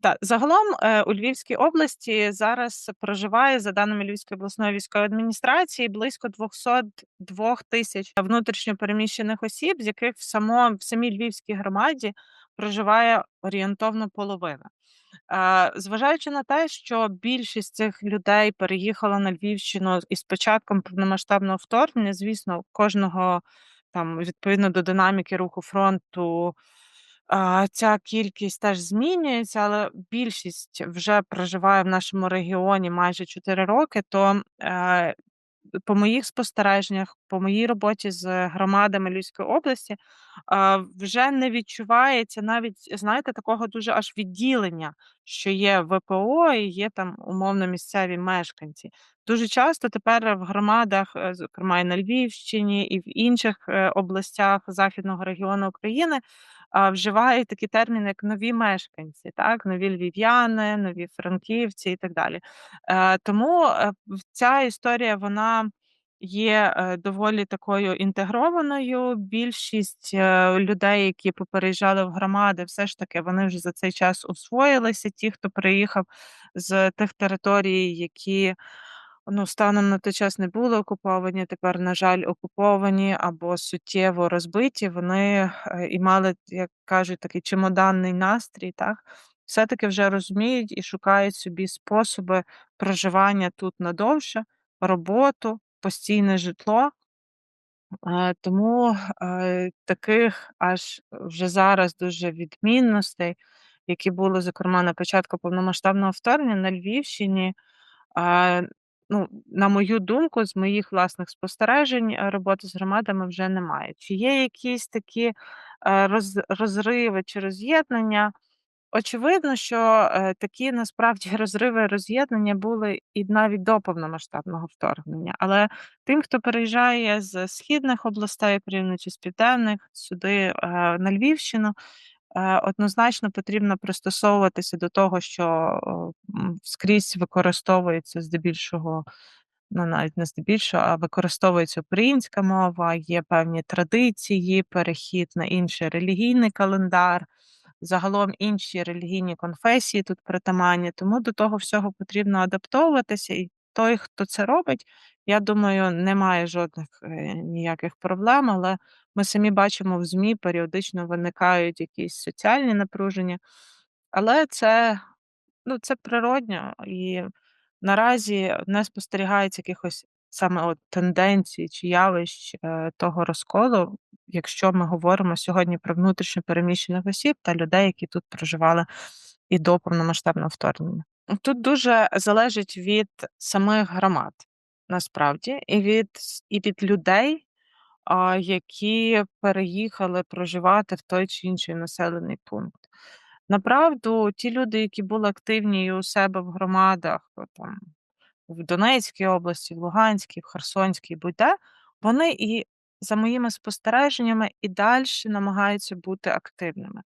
Та, загалом, е, у Львівській області зараз проживає, за даними Львівської обласної військової адміністрації, близько 202 тисяч внутрішньо переміщених осіб, з яких в само в самій Львівській громаді проживає орієнтовно половина. Е, зважаючи на те, що більшість цих людей переїхала на Львівщину із початком повномасштабного вторгнення, звісно, кожного там відповідно до динаміки руху фронту, ця кількість теж змінюється, але більшість вже проживає в нашому регіоні майже 4 роки, то, е, по моїх спостереженнях, по моїй роботі з громадами Львівської області, вже не відчувається навіть, знаєте, такого дуже аж відділення, що є ВПО і є там умовно місцеві мешканці. Дуже часто тепер в громадах, е, зокрема і на Львівщині, і в інших, е, областях Західного регіону України, а, вживають такі терміни, як нові мешканці, так, нові львів'яни, нові франківці і так далі. Е, тому, е, ця історія вона є, е, доволі такою інтегрованою. Більшість, людей, які попереїжджали в громади, все ж таки вони вже за цей час освоїлися. Ті, хто приїхав з тих територій, які ну, станом на той час не були окуповані, тепер, на жаль, окуповані або суттєво розбиті, вони, е, і мали, як кажуть, такий чемоданний настрій, так, все-таки вже розуміють і шукають собі способи проживання тут надовше, роботу, постійне житло. Е, тому, е, таких аж вже зараз дуже відмінностей, які були, зокрема, на початку повномасштабного вторгнення на Львівщині, ну, на мою думку, з моїх власних спостережень, е, роботи з громадами вже немає. Чи є якісь такі, е, роз розриви чи роз'єднання? Очевидно, що, е, такі насправді розриви, роз'єднання були і навіть до повномасштабного вторгнення. Але тим, хто переїжджає з східних областей, порівнюючи з південних сюди, на Львівщину, однозначно потрібно пристосовуватися до того, що, скрізь використовується здебільшого, ну, навіть не здебільшого, а використовується українська мова, є певні традиції, перехід на інший релігійний календар, загалом інші релігійні конфесії тут притаманні, тому до того всього потрібно адаптовуватися. І той, хто це робить, я думаю, не має жодних, е, ніяких проблем. Але ми самі бачимо в ЗМІ періодично виникають якісь соціальні напруження. Але це, ну, це природньо, і наразі не спостерігається якихось саме от тенденцій чи явищ, е, того розколу, якщо ми говоримо сьогодні про внутрішньо переміщених осіб та людей, які тут проживали і до повномасштабного вторгнення. Тут дуже залежить від самих громад, насправді, і від і від людей, які переїхали проживати в той чи інший населений пункт. Направду, ті люди, які були активні у себе в громадах, то там в Донецькій області, в Луганській, в Херсонській, будь-де, вони і, за моїми спостереженнями, і далі намагаються бути активними.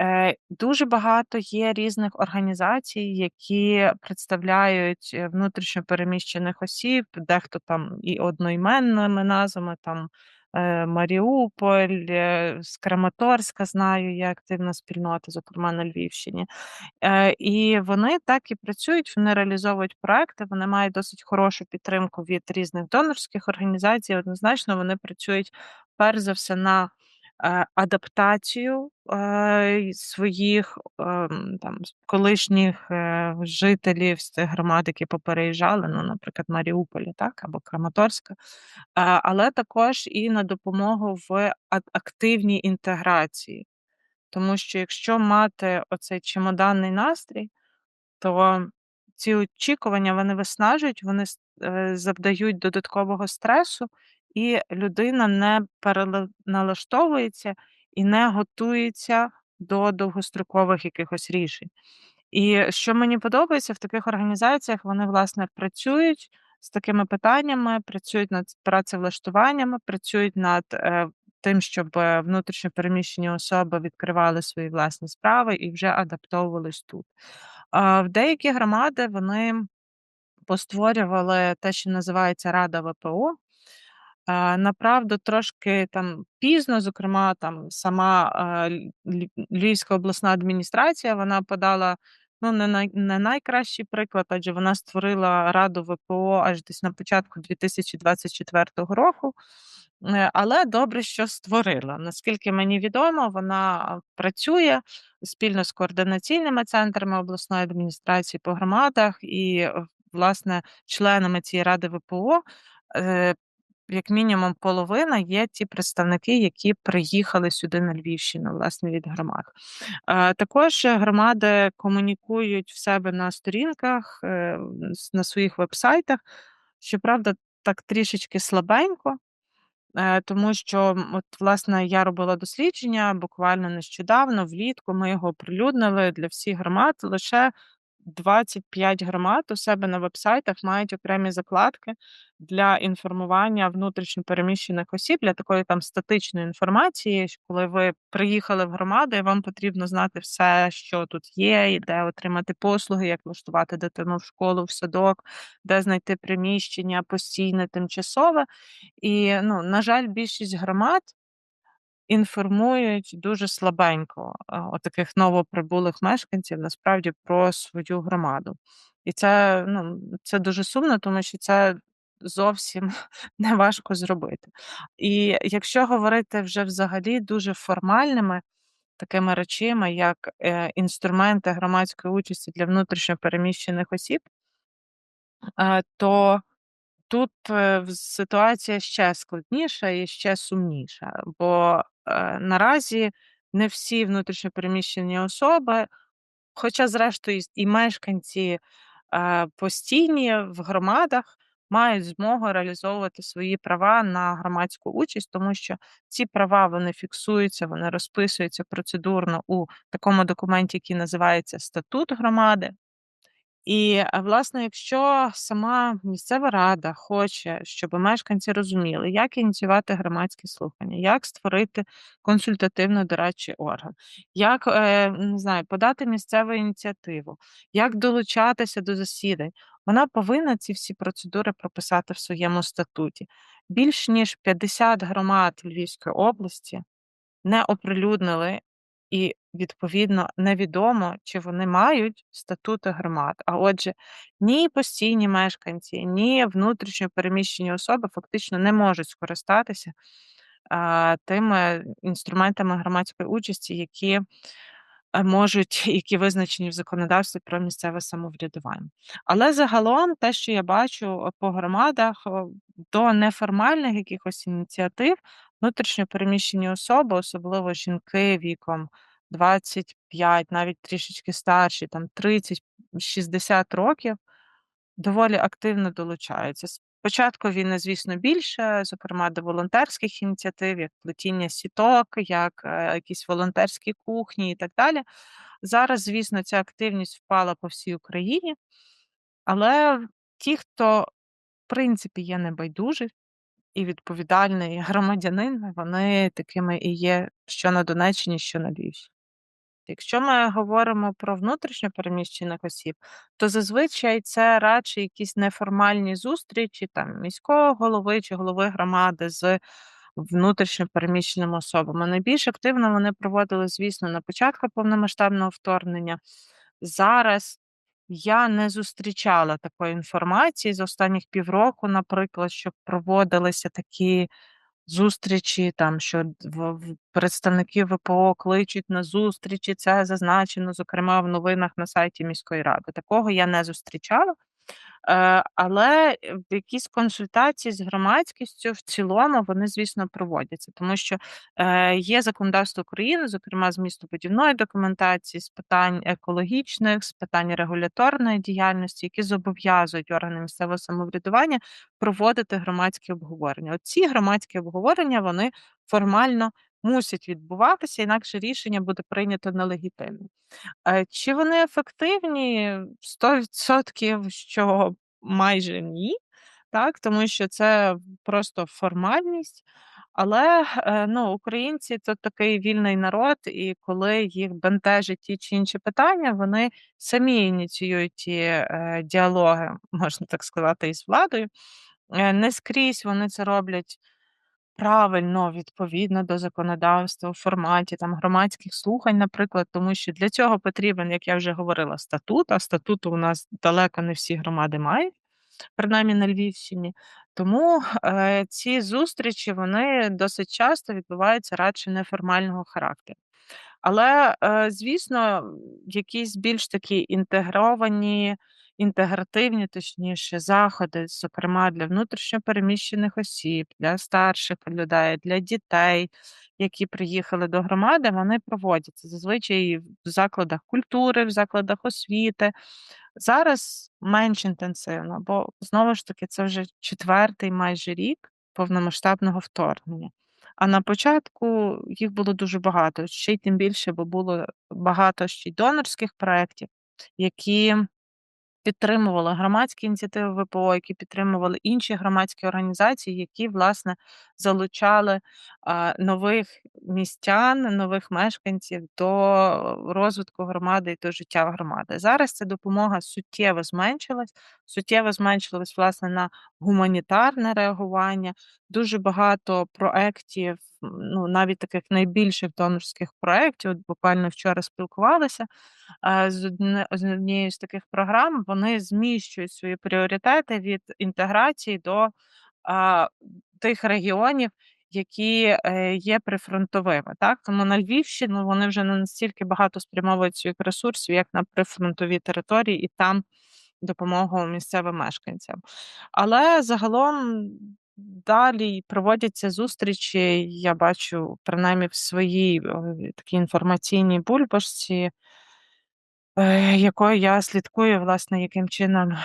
Е, дуже багато є різних організацій, які представляють, е, внутрішньо переміщених осіб, дехто там і одноіменними назвами, там, е, Маріуполь, е, Краматорська знаю, є активна спільнота, зокрема на Львівщині. Е, і вони так і працюють, вони реалізовують проекти, вони мають досить хорошу підтримку від різних донорських організацій. Однозначно, вони працюють перш за все на, адаптацію, своїх, ем, там колишніх, е, жителів з цих громад, які попереїжджали, ну, наприклад, Маріуполя, так, або Краматорська, але також і на допомогу в активній інтеграції. Тому що якщо мати оцей чемоданний настрій, то ці очікування, вони виснажують, вони е, завдають додаткового стресу, і людина не перела налаштовується і не готується до довгострокових якихось рішень. І що мені подобається в таких організаціях, вони, власне, працюють з такими питаннями, працюють над працевлаштуваннями, працюють над, е, тим, щоб внутрішньо переміщені особи відкривали свої власні справи і вже адаптовувались тут. А в деякі громади вони постворювали те, що називається Рада ВПО. Направду трошки там пізно, зокрема, там сама, Ль Ль Львівська обласна адміністрація, вона подала, ну, не най не найкращий приклад, адже вона створила Раду ВПО аж десь на початку 2024 року. Е, але добре, що створила. Наскільки мені відомо, вона працює спільно з координаційними центрами обласної адміністрації по громадах і, власне, членами цієї ради ВПО, е, як мінімум половина є ті представники, які приїхали сюди на Львівщину, власне, від громад. Також громади комунікують в себе на сторінках, е, на своїх вебсайтах. Щоправда, так трішечки слабенько. Е, тому що, от, власне, я робила дослідження буквально нещодавно, влітку ми його оприлюднили для всіх громад. Лише 25 громад у себе на вебсайтах мають окремі закладки для інформування внутрішньо переміщених осіб, для такої там статичної інформації, коли ви приїхали в громаду, і вам потрібно знати все, що тут є, і де отримати послуги, як влаштувати дитину в школу, в садок, де знайти приміщення постійне, тимчасове. І, ну, на жаль, більшість громад інформують дуже слабенько отаких новоприбулих мешканців насправді про свою громаду. І це, ну, це дуже сумно, тому що це зовсім неважко зробити. І якщо говорити вже взагалі дуже формальними такими речами, як е, інструменти громадської участі для внутрішньо переміщених осіб, е, то Тут, е, ситуація ще складніша і ще сумніша, бо, е, наразі не всі внутрішньо переміщені особи, хоча зрештою і мешканці, е, постійні в громадах мають змогу реалізовувати свої права на громадську участь, тому що ці права вони фіксуються, вони розписуються процедурно у такому документі, який називається статут громади. І, власне, якщо сама місцева рада хоче, щоб мешканці розуміли, як ініціювати громадські слухання, як створити консультативно-дорадчий орган, як е, не знаю, подати місцеву ініціативу, як долучатися до засідань, вона повинна ці всі процедури прописати в своєму статуті. Більш ніж 50 громад Львівської області не оприлюднили і, відповідно, невідомо, чи вони мають статути громад. А отже, ні постійні мешканці, ні внутрішньо переміщені особи фактично не можуть скористатися а, тими інструментами громадської участі, які можуть, які визначені в законодавстві про місцеве самоврядування. Але загалом, те, що я бачу по громадах, до неформальних якихось ініціатив внутрішньо переміщені особи, особливо жінки віком 25, навіть трішечки старші, там 30-60 років, доволі активно долучаються. Спочатку війни, звісно, більше, зокрема до волонтерських ініціатив, як плетіння сіток, як е, якісь волонтерські кухні і так далі. Зараз, звісно, ця активність впала по всій Україні, але ті, хто в принципі є небайдужі і відповідальний громадянин, вони такими і є що на Донеччині, що на Львівщині. Якщо ми говоримо про внутрішньо переміщених осіб, то зазвичай це радше якісь неформальні зустрічі там міського голови чи голови громади з внутрішньо переміщеними особами. Найбільш активно вони проводили, звісно, на початку повномасштабного вторгнення. Зараз я не зустрічала такої інформації з останніх півроку, наприклад, щоб проводилися такі зустрічі, там що представники ВПО кличуть на зустрічі. Це зазначено, зокрема, в новинах на сайті міської ради. Такого я не зустрічала. Е, але в якісь консультації з громадськістю в цілому вони, звісно, проводяться, тому що е, є законодавство України, зокрема з містобудівної документації, з питань екологічних, з питань регуляторної діяльності, які зобов'язують органи місцевого самоврядування проводити громадські обговорення. Оці громадські обговорення вони формально мусять відбуватися, інакше рішення буде прийнято нелегітимно. Е, чи вони ефективні? 100% що майже ні, так, тому що це просто формальність. Але е, ну, українці то такий вільний народ, і коли їх бентежать ті чи інші питання, вони самі ініціюють ті е, діалоги, можна так сказати, із владою. Не скрізь вони це роблять правильно, відповідно до законодавства у форматі там громадських слухань, наприклад, тому що для цього потрібен, як я вже говорила, статут, а статуту у нас далеко не всі громади мають, принаймні на Львівщині. Тому е, ці зустрічі вони досить часто відбуваються радше неформального характеру. Але, е, звісно, якісь більш такі інтегровані, інтегративні, точніше, заходи, зокрема для внутрішньо переміщених осіб, для старших людей, для дітей, які приїхали до громади, вони проводяться зазвичай в закладах культури, в закладах освіти. Зараз менш інтенсивно, бо знову ж таки це вже четвертий майже рік повномасштабного вторгнення. А на початку їх було дуже багато, ще й тим більше, бо було багато ще й донорських проєктів, які підтримували громадські ініціативи ВПО, які підтримували інші громадські організації, які, власне, залучали нових містян, нових мешканців до розвитку громади і до життя громади. Зараз ця допомога суттєво зменшилась, суттєво зменшилась, власне, на гуманітарне реагування. Дуже багато проєктів, ну навіть таких найбільших донорських проєктів, от буквально вчора одне з однією з таких програм, вони зміщують свої пріоритети від інтеграції до а, тих регіонів, які е, є прифронтовими. Так? Тому на Львівщину вони вже не настільки багато спрямовують своїх ресурсів, як на прифронтові території, і там допомогу місцевим мешканцям. Але загалом. Далі проводяться зустрічі, я бачу, принаймні в своїй такій інформаційній бульбашці, якою я слідкую, власне, яким чином, е,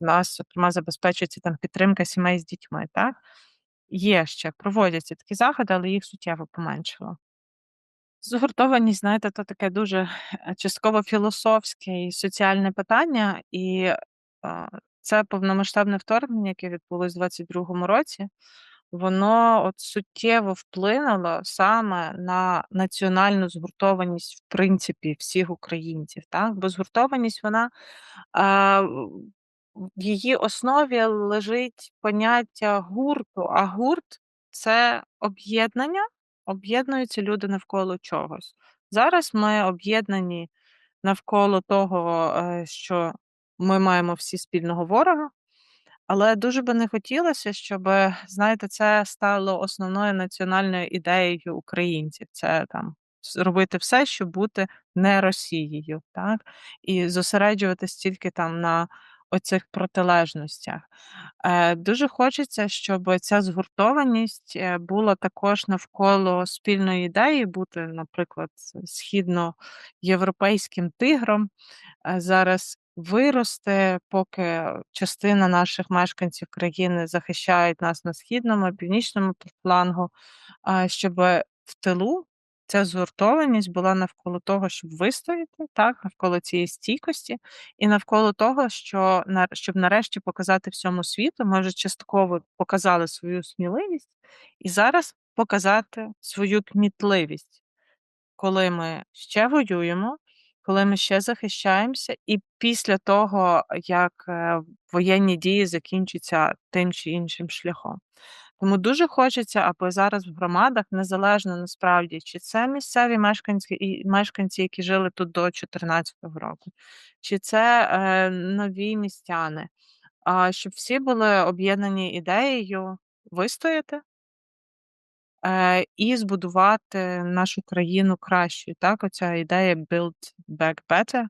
в нас, зокрема, забезпечується там підтримка сімей з дітьми, так. Є ще, проводяться такі заходи, але їх суттєво поменшало. Згуртованість, знаєте, то таке дуже е, частково філософське і соціальне питання, і, це повномасштабне вторгнення, яке відбулось у 22-му році, воно от суттєво вплинуло саме на національну згуртованість, в принципі, всіх українців. Так? Бо згуртованість, вона а, в її основі лежить поняття гурту, а гурт це об'єднання, об'єднуються люди навколо чогось. Зараз ми об'єднані навколо того, е, що ми маємо всі спільного ворога. Але дуже би не хотілося, щоб, знаєте, це стало основною національною ідеєю українців. Це там робити все, щоб бути не Росією, так? І зосереджуватись тільки там на оцих протилежностях. Е, Дуже хочеться, щоб ця згуртованість е, була також навколо спільної ідеї, бути, наприклад, східноєвропейським тигром. Е, зараз виросте, поки частина наших мешканців країни захищають нас на східному, північному флангу, щоб в тилу ця згуртованість була навколо того, щоб вистояти, так, навколо цієї стійкості, і навколо того, що щоб нарешті показати всьому світу, ми вже частково показали свою сміливість, і зараз показати свою кмітливість, коли ми ще воюємо коли ми ще захищаємося, і після того, як е, воєнні дії закінчаться тим чи іншим шляхом. Тому дуже хочеться, аби зараз в громадах, незалежно насправді, чи це місцеві мешканці мешканці, які жили тут до 2014 року, чи це е, нові містяни, а щоб всі були об'єднані ідеєю вистояти е, і збудувати нашу країну кращою. Так, оця ідея Build Back Better,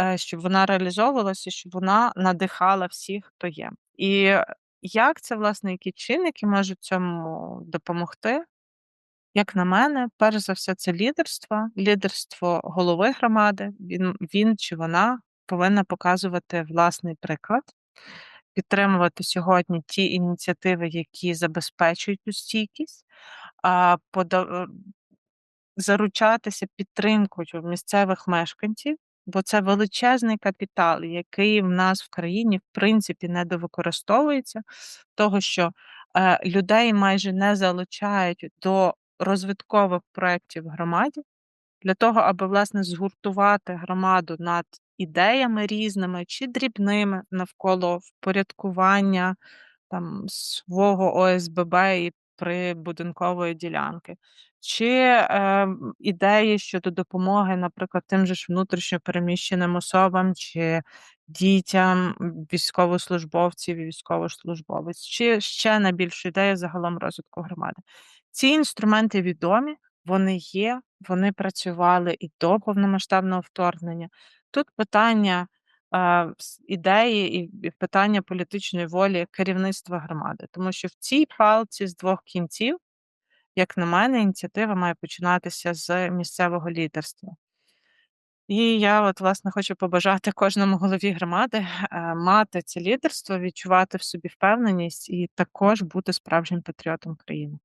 е, щоб вона реалізовувалася, щоб вона надихала всіх, хто є. І як це, власне, які чинники можуть цьому допомогти? Як на мене, перш за все, це лідерство, лідерство голови громади. Він, він чи вона повинна показувати власний приклад, підтримувати сьогодні ті ініціативи, які забезпечують цю стійкість, заручатися підтримкою місцевих мешканців, бо це величезний капітал, який в нас в країні, в принципі, недовикористовується, того, що е, людей майже не залучають до розвиткових проєктів громаді, для того, аби, власне, згуртувати громаду над ідеями різними чи дрібними навколо впорядкування там свого ОСББ і прибудинкової ділянки, чи, ем, ідеї щодо допомоги, наприклад, тим же ж внутрішньо переміщеним особам чи дітям військовослужбовців і військовослужбовиць, чи ще на більшу ідею загалом розвитку громади. Ці інструменти відомі, вони є, вони працювали і до повномасштабного вторгнення. Тут питання, с ідеї і і питання політичної волі керівництва громади, тому що в цій палці з двох кінців, як на мене, ініціатива має починатися з місцевого лідерства. І я от, власне, хочу побажати кожному голові громади, е, мати це лідерство, відчувати в собі впевненість і також бути справжнім патріотом країни.